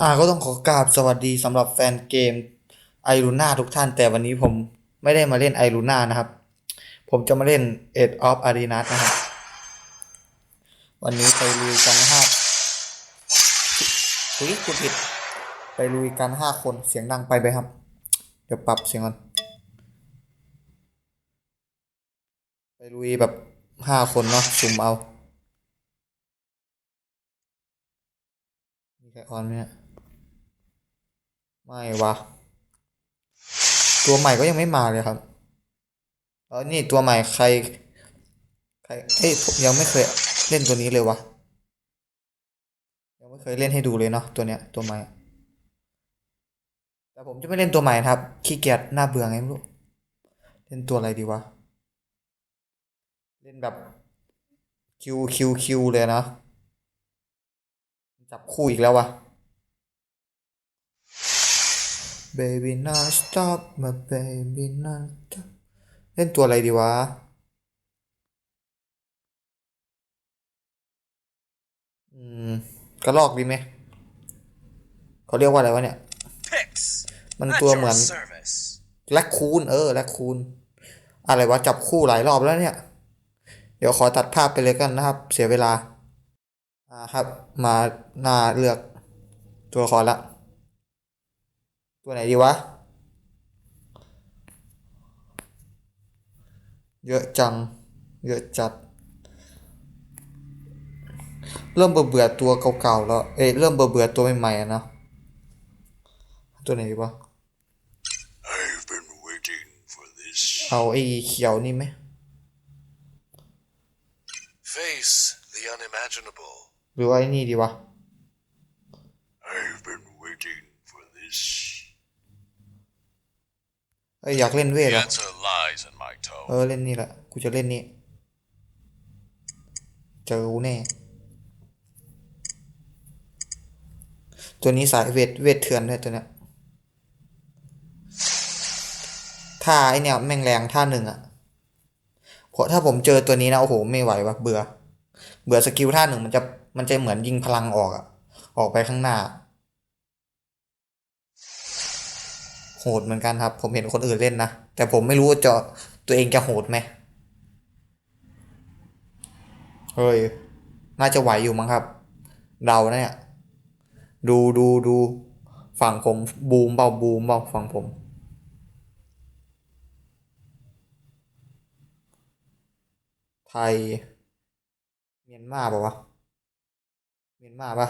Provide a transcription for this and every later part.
อ่าก็ต้องขอกราบสวัสดีสำหรับแฟนเกมไอรูนาทุกท่าน แต่วันนี้ผมไม่ได้มาเล่นไอรูนานะครับ ผมจะมาเล่น Age of Arena นะครับ วันนี้ไปลุยกันห้าคุยคุณผิด ไปลุยกันห้าคนเสียงดังไปไหมครับ เดี๋ยวปรับเสียงก่อน ไปลุยแบบห้าคนเนาะซุ่มเอามีใครออนไหมเนี่ย ไม่วะ ตัวใหม่ก็ยังไม่มาเลยครับเออนี่ตัวใหม่ใคร ใครเอ้ยผมยังไม่เคยเล่นตัวนี้เลยวะยังไม่เคยเล่นให้ดูเลยเนาะตัวเนี้ยตัวใหม่ แต่ผมจะไม่เล่นตัวใหม่ครับขี้เกียจน่าเบื่อไงไม่รู้ เล่นตัวอะไรดีวะ เล่นแบบคิวคิวคิวเลยนะ จับคู่อีกแล้ววะ Baby not stop my baby not stop เล่นตัวอะไรดีวะ อืมกระลอกดีไหม เขาเรียกว่าอะไรวะเนี่ย Picks. มัน At ตัว your เหมือน service. แลคคูน เออแลคคูน อะไรวะ จับคู่หลายรอบแล้วเนี่ย เดี๋ยวขอตัดภาพไปเลยกันนะครับ เสียเวลา อ่าครับ มาหน้าเลือกตัวละครละ ตัวไหนดีวะ เยอะจัง เยอะจัด เริ่มเบื่อเบื่อตัวเก่าๆแล้ว เอ้ยเริ่มเบื่อเบื่อตัวใหม่ๆอะนะ ตัวไหนดีวะ I've been waiting for this. เอาไอ้เขียวนี่ไหม Face the unimaginable. หรือว่าไอ้นี่ดีวะ เอ้ยอยากเล่นเวท The อะ answer lies in my เอ tone. อเล่นนี่แหละ กูจะเล่นนี่เจอกูแน่ ตัวนี้สายเวทเวทเถื่อนด้วยตัวเนี้ยท่าไอเนี่ยแม่งแรงท่าหนึ่งอะเพราะถ้าผมเจอตัวนี้นะโอ้โหไม่ไหววะเบื่อ เบื่อสกิลท่าหนึ่งมันจะมันจะเหมือนยิงพลังออกอะออกไปข้างหน้า โหดเหมือนกันครับ ผมเห็นคนอื่นเล่นนะ แต่ผมไม่รู้ว่าจะตัวเองจะโหดไหมเฮ้ย น่าจะไหวอยู่มั้งครับ เราเนี่ย ดูดูดูฝั่งผมบูมเบาบูมเบาฝั่งผม ไทย เมียนมาปะวะ เมียนมาปะ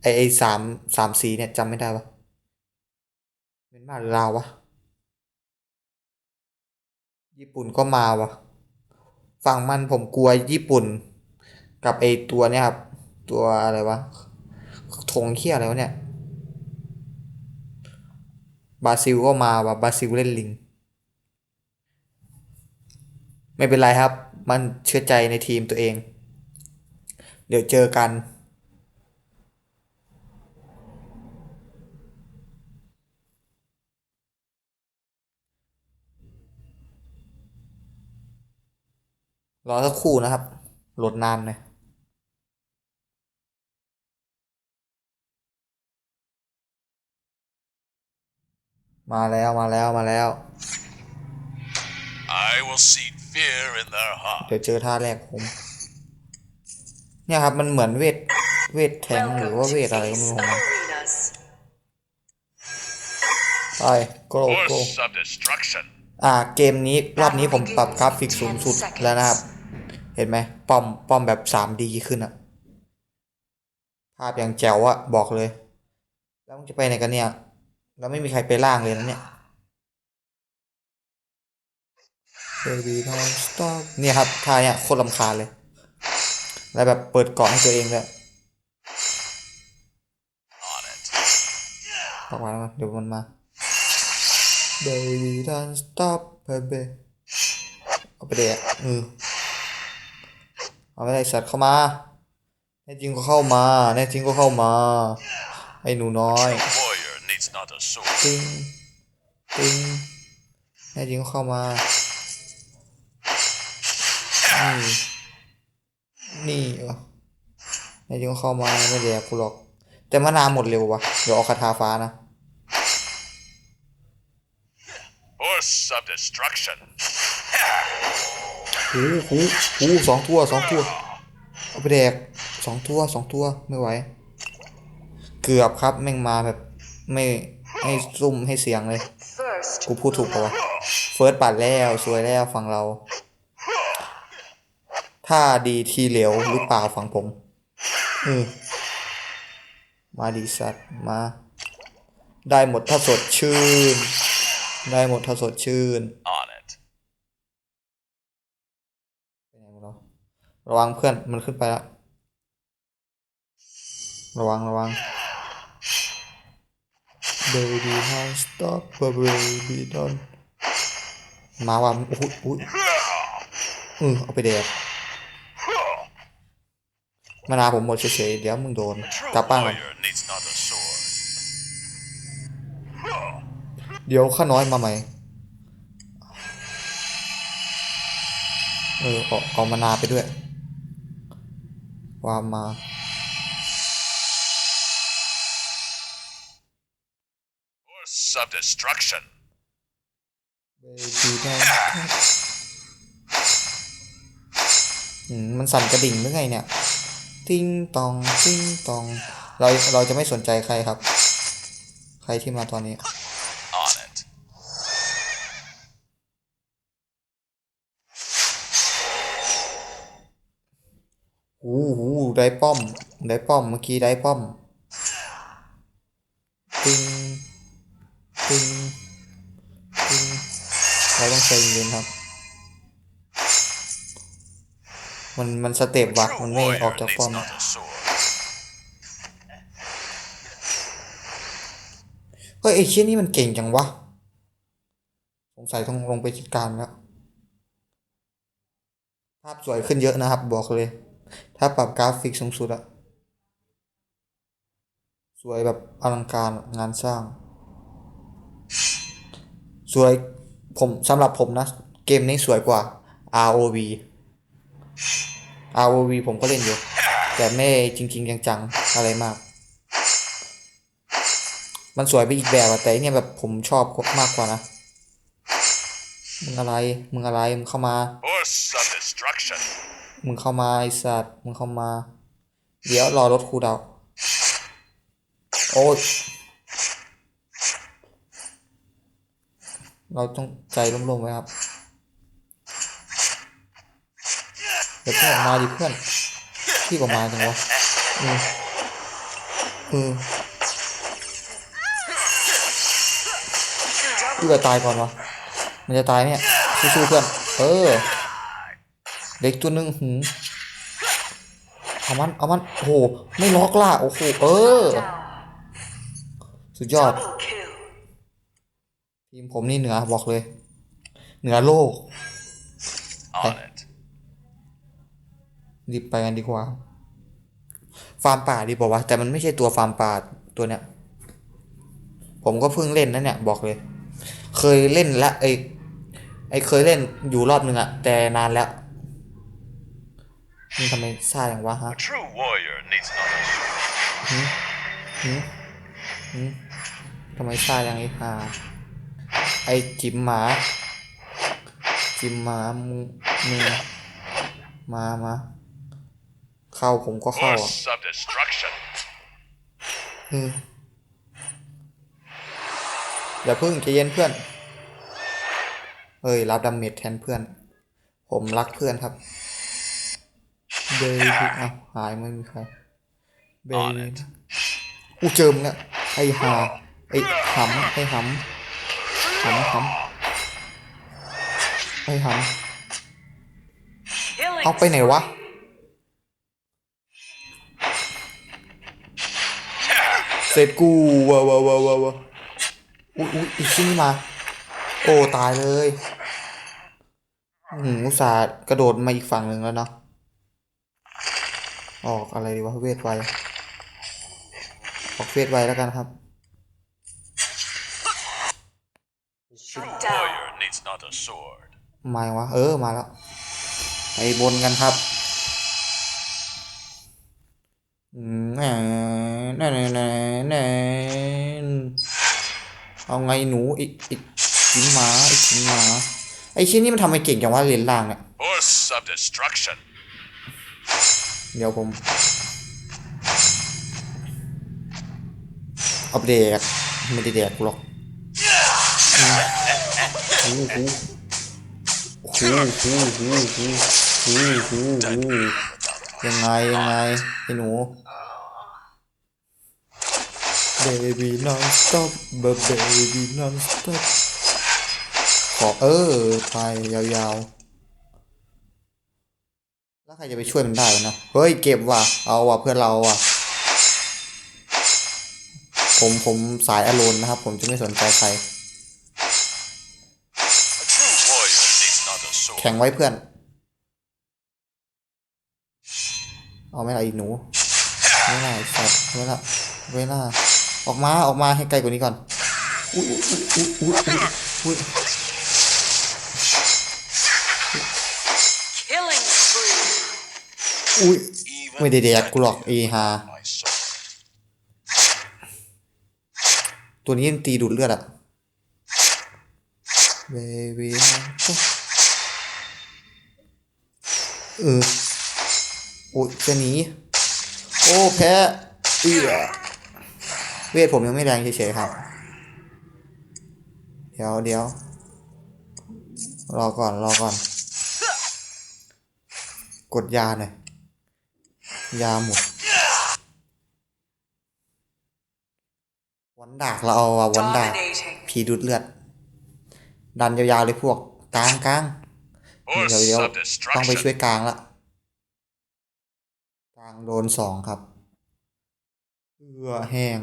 ไอไอสามสามสีเนี่ยจำไม่ได้ปะ เมียนมาหรือลาววะ ญี่ปุ่นก็มาวะฝั่งมันผมกลัวญี่ปุ่น กับไอตัวเนี่ยครับ ตัวอะไรวะธงเขี้ยอะไรวะเนี่ยบราซิลก็มาวะบราซิลเล่นลิง ไม่เป็นไรครับ มันเชื่อใจในทีมตัวเอง เดี๋ยวเจอกัน รอสักครู่นะครับโหลดนานหน่อยมาแล้วมาแล้วมาแล้ว I will seed fear in their เดี๋ยว heart. เจอท่าแรกผม เนี่ยครับมันเหมือนเวท เวทแทงหรือว่าเวทอะไรก็ไม่รู้ของมัน Arenas. ไปโกโก Force of destruction. อ่าเกมนี้รอบนี้ผมปรับกราฟิกสูงสุดแล้วนะครับ เห็นไหมป้อมป้อมแบบ 3D ขึ้นอะภาพอย่างแจ๋วอะบอกเลย แล้วมึงจะไปไหนกันเนี่ย แล้วไม่มีใครไปล่างเลยนะเนี่ย Baby don't stop เนี่ยครับท่าเนี่ยโคตรลำคาเลย แล้วแบบเปิดเกาะให้ตัวเองด้วย On it. ปักว้แล้วเดี๋ยวมันมา Baby don't stop baby เอาไปเดะเออ เอาไปได้สัตว์เข้ามาแน่จริงก็เข้ามาแน่จริงก็เข้ามา ไอ้หนูน้อย A warrior needs not a sword. ติงติงแน่จริงก็เข้ามานี่นี่เหรอแน่จริงก็เข้ามาไม่แดกกูหรอก แต่มานาวหมดเร็ววะเดี๋ยวเอาคาถาฟ้านะ Force of destruction. โอ้โหโอ้โหสองตัวสองตัวเอาไปแดกสองตัวสองตัวไม่ไหว เกือบครับแม่งมาแบบไม่ให้ซุ่มให้เสียงเลย กูพูดถูกปะวะเฟิร์สปัดแล้วสวยแล้วฝั่งเรา ถ้าดีทีเหลวหรือเปล่าฝั่งผมเออมาดีสัตว์มา ได้หมดถ้าสดชื่น ได้หมดถ้าสดชื่น On it. ไปไหนหมดแล้ว ระวังเพื่อนมันขึ้นไปแล้วระวังระวัง baby don't stop baby don't มาว่ะโอ้โหโอ้โหอือเอาไปแดกมานาผมหมดเฉยๆเดี๋ยวมึงโดนกลับบ้านก่อนเดี๋ยวข้าน้อยมาใหม่เออเอาเอามานาไปด้วย วามมา Force of destruction. เบบีได้อืมมันสั่นกระดิ่งหรือไงเนี่ย ติ้งตอง ติ้งตอง เรา เราจะไม่สนใจใครครับ ใครที่มาตอนนี้ อ้โหได้ป้อม ได้ป้อม เมื่อกี้ได้ป้อมติ้งติ้งติ้งเราต้องใจเย็นๆครับ มันมันสเต็ปว่ะ True มันไม่อ warrior อกจาก needs ป้อม not a sword. เฮ้ยไอ้เชี่ยนี่มันเก่งจังวะ สงสัยต้องลงไปจัดการแล้ว ภาพสวยขึ้นเยอะนะครับ บอกเลย ถ้าปรับกราฟิกสูงสุดอะสวยแบบอลังการงานสร้าง สวยผมสำหรับผมนะ เกมนี้สวยกว่า ROV ROV ผมก็เล่นอยู่ แต่ไม่จริง ๆ จังๆ อะไรมาก มันสวยไปอีกแบบอะแต่เนี่ยแบบผมชอบมากกว่านะ มึงอะไร มึงอะไร มึงเข้ามา มึงเข้ามาไอสัตว์ มึงเข้ามา เดี๋ยวรอรถครูดาว โอ้ย เราต้องใจร่มๆไว้ครับ เดี๋ยวเพื่อนอกมาดิเพื่อน พี่ออกมาจังวะอืมอืมพี่จะตายก่อนวะ มันจะตายเนี่ย สู้ๆเพื่อน เออ เด็กตัวหนึ่งหืมเอามันเอามันโอ้โหไม่ล็อกล่ะโอ้โหเออ สุดยอด double kill. ทีมผมนี่เหนือบอกเลย เหนือโลก On it. รีบไปกันดีกว่า ฟาร์มป่าดีกว่าวะแต่มันไม่ใช่ตัวฟาร์มป่าตัวเนี้ยผมก็เพิ่งเล่นนะเนี่ยบอกเลย เคยเล่นละไอไอเคยเล่นอยู่รอบหนึ่งอะแต่นานแล้ว นี่ทำไมซ่าอย่างวะฮะ A true warrior needs not a sword. ทำไมซ่าอย่างไอ้ห่าไอจิมหมา จิมหมามึงมึงมามาเข้าผมก็เข้าอะ Force of destruction. อืมอย่าพึ่งใจเย็นเพื่อน เอ้ย รับดาเมจแทนเพื่อน ผมรักเพื่อนครับ เบย์เอาหายไม่มีใคร เบ On ย์ it. กูเจอมึงอะไอ้หาไอ้หำไอ้หำหำหำไอ้ห Killing ำเอาไปไหนวะเสร็จกูว้าวว้าวว้าวว้าวอุ้ยอุ้ยอีกชิ้นนี้มา โอ้ ตายเลย อืมอุตส่าห์กระโดดมาอีกฝั่งหนึ่งแล้วเนาะ ออกอะไรดีวะเวทไวออกเวทไวแล้วกันครับ True warrior needs not a sword. มายังวะเออมาแล้วไปบนกันครับอืมแหน่แหน่แหน่แหน่แหน่เอาไงหนูไอ้ไอ้จิงหมาไอ้จิงหมาไอ้ชิ้นนี้มันทำไมเก่งจังวะเลนล่างเนี่ย Force of destruction. เดี๋ยวผมเอาไปแดกไม่ได้แดกหรอกโอ้โหโอ้โหโอ้โหโอ้โหโอ้โหโอ้โหยังไงยังไงไอ้หนู baby non stop baby non stop ขอเออไปยาวๆ แล้วใครจะไปช่วยมันได้นะเฮ้ยเก็บว่ะเอาว่ะเพื่อนเราว่ะผมผมสายอารมณ์นะครับ ผมจะไม่สนใจใคร แข่งไว้เพื่อน เอาไม่ละอีกหนูไม่ละไอ้สัตว์ไม่ละไม่ละออกมาออกมาให้ไกลกว่านี้ก่อนอุ้ยอุ้ยอุ้ยอุ้ยอุ้ย อุ้ยไม่ได้แดกกูหรอกอีฮาตัวนี้มันตีดูดเลือดอะ baby เออโอ้ยจะหนีโอ้แพ้เอือเวทผมยังไม่แรงเฉยๆครับ เดี๋ยวเดี๋ยวรอก่อนรอก่อน กดยาหน่อย ยาหมด วันดากเราเอาอะวันดาก Dominating. ผีดูดเลือด ดันยาวๆเลยพวก กลางกลางเดี๋ยว Force เดี๋ยว of ต้องไปช่วย destruction. กลางละกลางโดนสองครับเอื้อแห้ง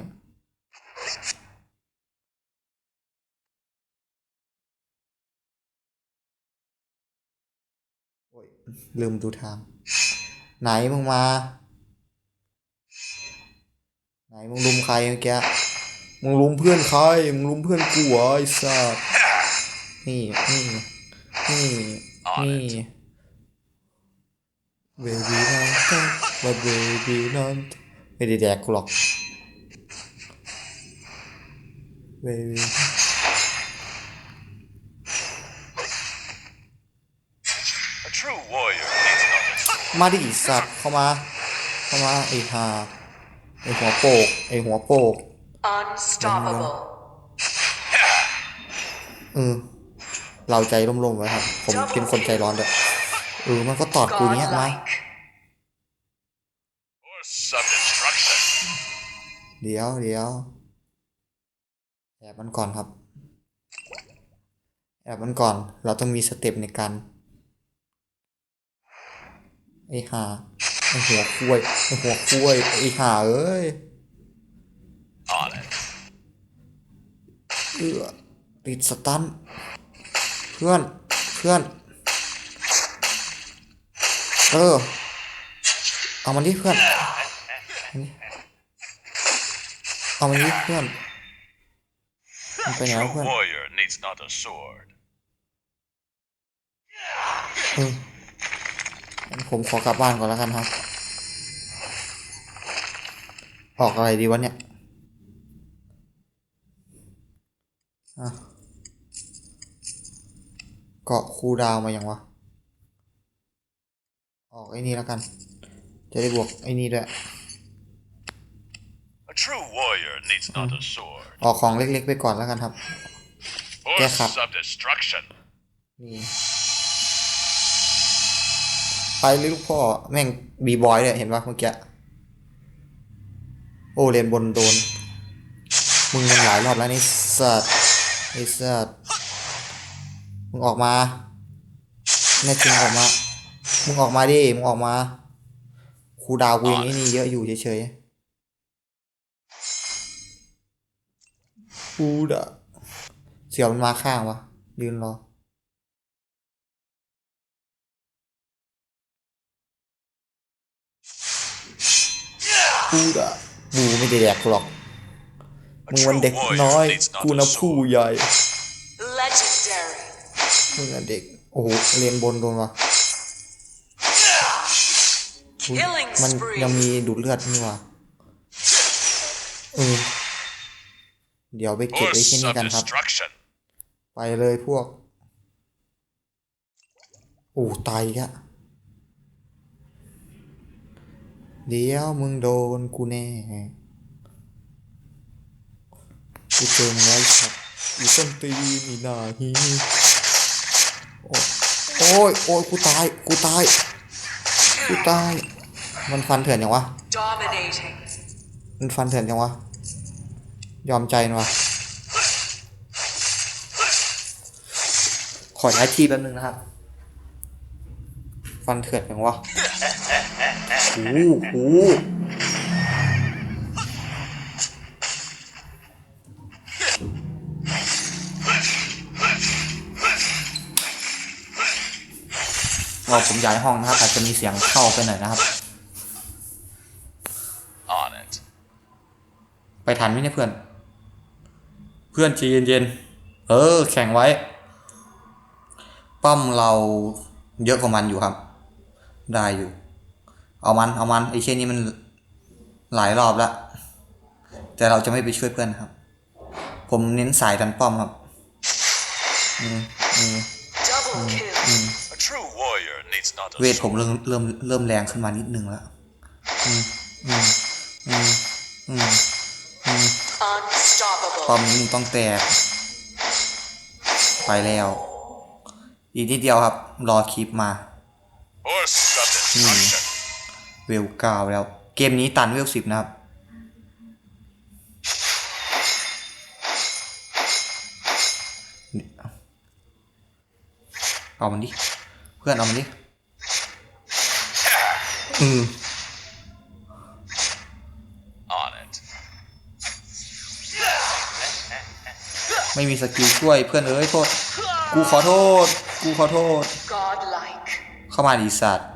โอ้ยลืมดูทาง ไหนมึงมา ไหนมึงลุมใครเมื่อกี้มึงลุมเพื่อนใครมึงลุมเพื่อนกูเหรอไอ้สัสนี่นี่นี่นี่ baby นอนต้องมา baby นอนไม่ได้แดกกูหรอก baby A true warrior needs not a sword. มาดิสัตว์เข้ามา เข้ามาไอ้ฮา ไอ้หัวโปกไอ้หัวโปก Unstoppable. เออเราใจร่มๆไว้ครับ ผมเป็นคนใจร้อนด้วยเออมันก็ตอดกูเนี้ยมา Godlike. Force of destruction. เดี๋ยวเดี๋ยวแอบมันก่อนครับ แอบมันก่อน เราต้องมีสเต็ปในการไอ้ห่าไอ้ หัวคุ้ยไอ้หัวคุ้ยไอ้ห่าเอ้ย On it. เอือติดสตันเพื่อนเพื่อนเออเอามันดิเพื่อนเอามันดิเอามันดิเพื่อนมันไปไหน True วะเพื่อน warrior needs not a sword. เอองั้น ผมขอกลับบ้านก่อนแล้วกันครับ ออกอะไรดีวะเนี่ยอะเกาะคูลดาวน์มายังวะ ออกไอ้นี่แล้วกัน จะได้บวกไอ้นี่ด้วย A true warrior needs not a sword. ออกของเล็กๆไปก่อนแล้วกันครับ Force khắp. of destruction. นี่ ไปลยลูกพ่อแม่งบีบอยเลยเห็นปะเมื่อกี้ โอ้เรียนบนโดน มึงมันหลายรอบแล้วนี่สัตว์ไอ้สัตว์มึงออกมาแน่จริงออกมา มึงออกมาดิ มึงออกมาครูดาวกูยังไอ้นี่เยอะอยู่เฉยๆครูดาเสียวมันมาข้างวะยืนรอ กูดะกูไม่ได้แดกหรอก A มึงวัน true เด็ก warrior น้อย needs not กู a นะผู้ sword. ใหญ่ Legendary. มึงอะเด็กโอ้โหเรียนบนโดนวะ Killing มัน spree. ยังมีดูดเลือดนี่หว่าเออเดี๋ยวไปเก็บไอ้ Force ที่นี่ of กันครับ destruction. ไปเลยพวก โอ้ตายอีกอะ เดี๋ยวมึงโดนกูแน่กูเจอมึงแล้วครับอีส้นตีนีหนาฮีโอ้โอ้ยโอ้ยกูตาย กูตาย กูตาย มันฟันเถื่อนยังวะ มันฟันเถื่อนยังวะ ยอมใจนวะ ขอย้ายที่แป๊บนึงนะครับ ฟันเถื่อนยังวะ โอ้โหรอผมย้ายห้องนะครับ อาจจะมีเสียงเข้าไปหน่อยนะครับ On it. ไปทันไหมเนี่ยเพื่อน เพื่อนใจเย็นๆ เออ แข่งไว้ป้อมเราเยอะกว่ามันอยู่ครับ ได้อยู่ เอามันเอามันไอ้เช่นนี้มันหลายรอบแล้วแต่เราจะไม่ไปช่วยเพื่อนครับ ผมเน้นสายดันป้อมครับอืมอืม Double kill. A true warrior needs not a เวทผมเริ่มเริ่มเริ่มแรงขึ้นมานิดนึงแล้วอืมอืมอืมอืมอืม Unstoppable. ป้อมนี้มึงต้องแตก ไปแล้ว อีกนิดเดียวครับ รอคลิปมา force of destruction. เวลเก้าแล้ว เกมนี้ตันเวลสิบนะครับ เอามันดิ เพื่อนเอามันดิ อืม On it. ไม่มีสกิลช่วยเพื่อนเอ้ยโทษ กูขอโทษ กูขอโทษ Godlike. เข้ามาดีสัตว์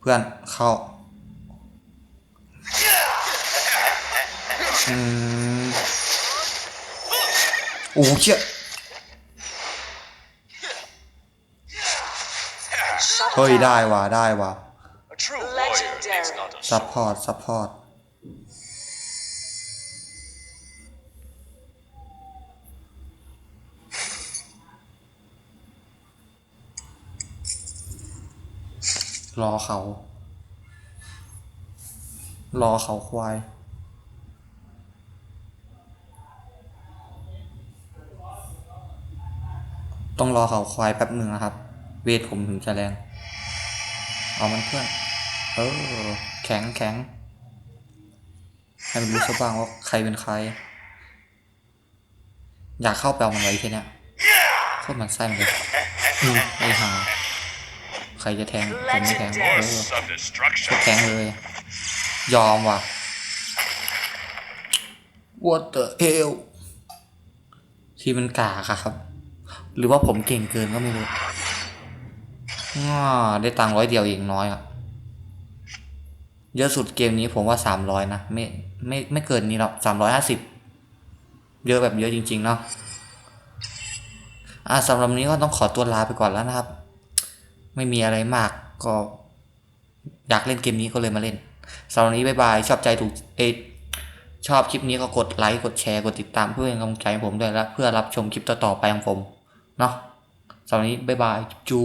เพื่อนเข้าอืมโอ้เชี่ย Shut เฮ้ย down. ได้ว่ะได้ว่ะ A true warrior needs not a ซัพพอร์ตซัพพอร์ต รอเขา รอเขาควายต้องรอเขาควายแป๊บหนึ่งนะครับ เวทผมถึงจะแรง เอามันเพื่อน เออ แข็งแข็ง ให้มันรู้ซะบ้างว่าใครเป็นใคร อยากเข้าไปเอามันไว้แค่เนี้ยโคตรมันไส้เลยไอ้ห่า ใครจะแทงผมไม่แทงเออ force of destruction. แทงเลย ยอมว่ะ What the hell ที่มันกากอะครับ หรือว่าผมเก่งเกินก็ไม่รู้อ้าได้ตังค์ร้อยเดียวเองน้อยอะเยอะสุดเกมนี้ผมว่าสามร้อยนะไม่ไม่ไม่เกินนี้หรอกสามร้อยห้าสิบเยอะแบบเยอะจริง ๆ เนาะอะสำหรับวันนี้ก็ต้องขอตัวลาไปก่อนแล้วนะครับ ไม่มีอะไรมากก็อยากเล่นเกมนี้ก็เลยมาเล่นสำหรับนี้บายบาย ชอบใจถูกเอชอบคลิปนี้ก็กดไลค์กดแชร์กดติดตามเพื่อเป็นกำลังใจผมด้วยและเพื่อรับชมคลิปต่อๆไปของผมเนาะสำหรับนี้บายบายจู